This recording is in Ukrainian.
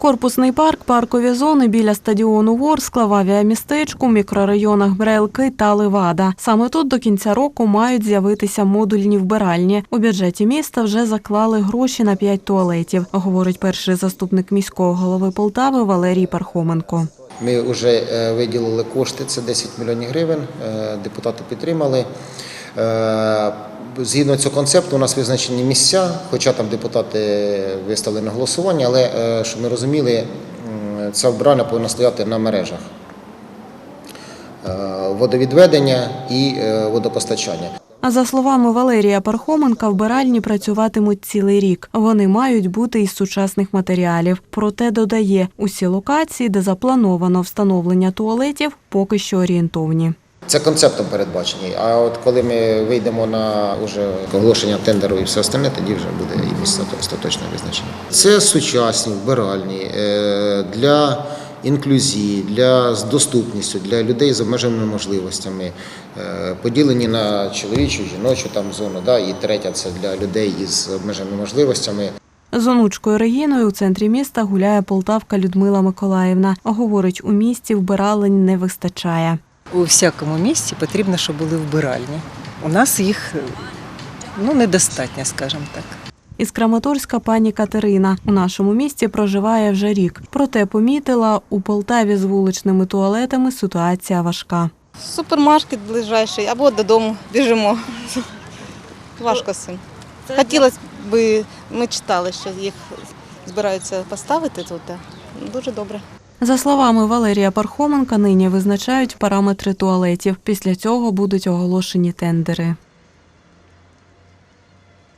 Корпусний парк, паркові зони біля стадіону Ворскла, в авіамістечку, мікрорайонах Брелки та Левада. Саме тут до кінця року мають з'явитися модульні вбиральні. У бюджеті міста вже заклали гроші на п'ять туалетів, говорить перший заступник міського голови Полтави Валерій Пархоменко. Ми вже е, виділили кошти, це 10 мільйонів гривень. е, Депутати підтримали. Е, Згідно цього концепту, у нас визначені місця, хоча там депутати виставили на голосування, але е, щоб ми розуміли, ця вбрання повинна стояти на мережах Е, водовідведення і водопостачання. А за словами Валерія Пархоменка, вбиральні працюватимуть цілий рік. Вони мають бути із сучасних матеріалів. Проте додає, усі локації, де заплановано встановлення туалетів, поки що орієнтовні. Це концептом передбачені. А от коли ми вийдемо на уже оголошення тендеру і все остальне, тоді вже буде і місце остаточне визначення. Це сучасні вбиральні е, для інклюзії, для доступністю, для людей з обмеженими можливостями, е, поділені на чоловічу, жіночу там зону. Да, і третя це для людей із обмеженими можливостями. З онучкою Регіною у центрі міста гуляє полтавка Людмила Миколаївна. Говорить, у місті вбиралень не вистачає. У всякому місті потрібно, щоб були вбиральні. У нас їх ну, недостатньо, скажімо так. Із Краматорська пані Катерина у нашому місті проживає вже рік. Проте помітила, у Полтаві з вуличними туалетами ситуація важка. Супермаркет ближайший або додому біжимо. Важко з цим. Хотілося б, ми читали, що їх збираються поставити тут. да. Дуже добре. За словами Валерія Пархоменка, нині визначають параметри туалетів. Після цього будуть оголошені тендери.